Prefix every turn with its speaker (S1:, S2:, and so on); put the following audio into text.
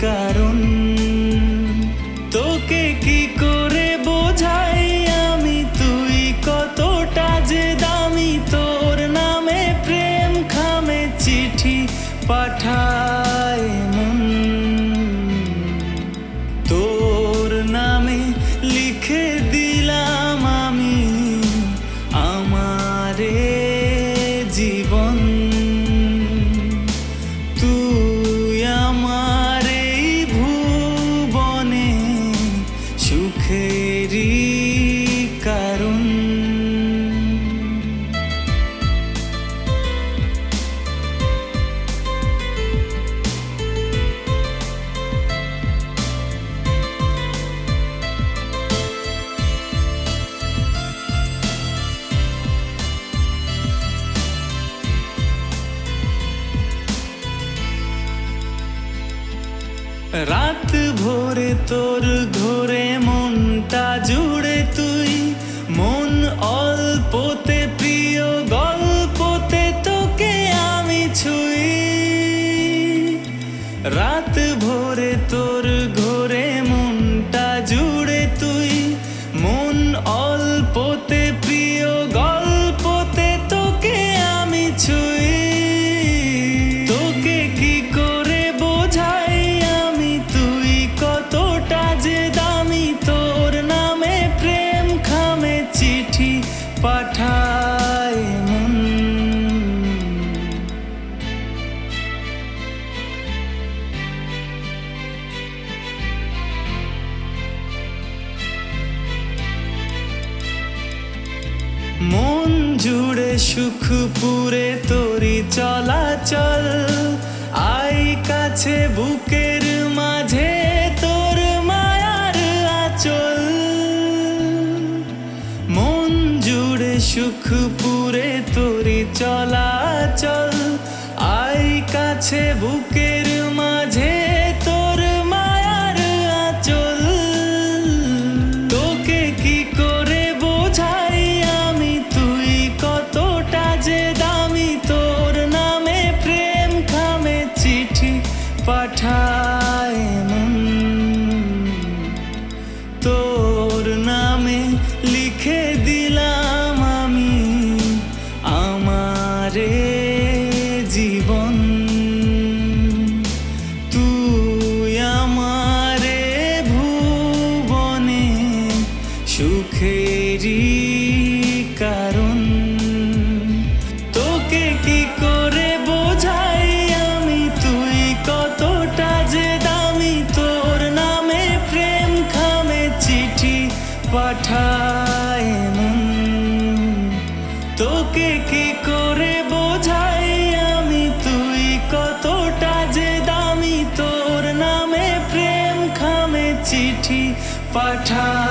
S1: কারণ রাত ভোরে তোর ঘোরে মনটা জুড়ে তুই। মন অল্পতে প্রিয়, গল্পতে তোকে আমি ছুই। রাত ভোরে তোর ঘোরে মনটা জুড়ে তুই। মন অল্পতে প্রিয়, গল্পতে তোকে আমি ছুই। জুড়ে সুখ পুরে তোরি চলাচল। আই কাছে বুকের মাঝে তোর মায়ার আচল। মন জুড়ে সুখ পুরে তোরি চলাচল। আই কাছে বুকের লিখে দিলাম আমি আমারে জীবন। তুই আমারে ভুবনে সুখেরি কারণ। পাঠায় তোকে করে বোঝাই আমি? তুই কতটা যে দামি? তোর নামে প্রেম খামে চিঠি পাঠা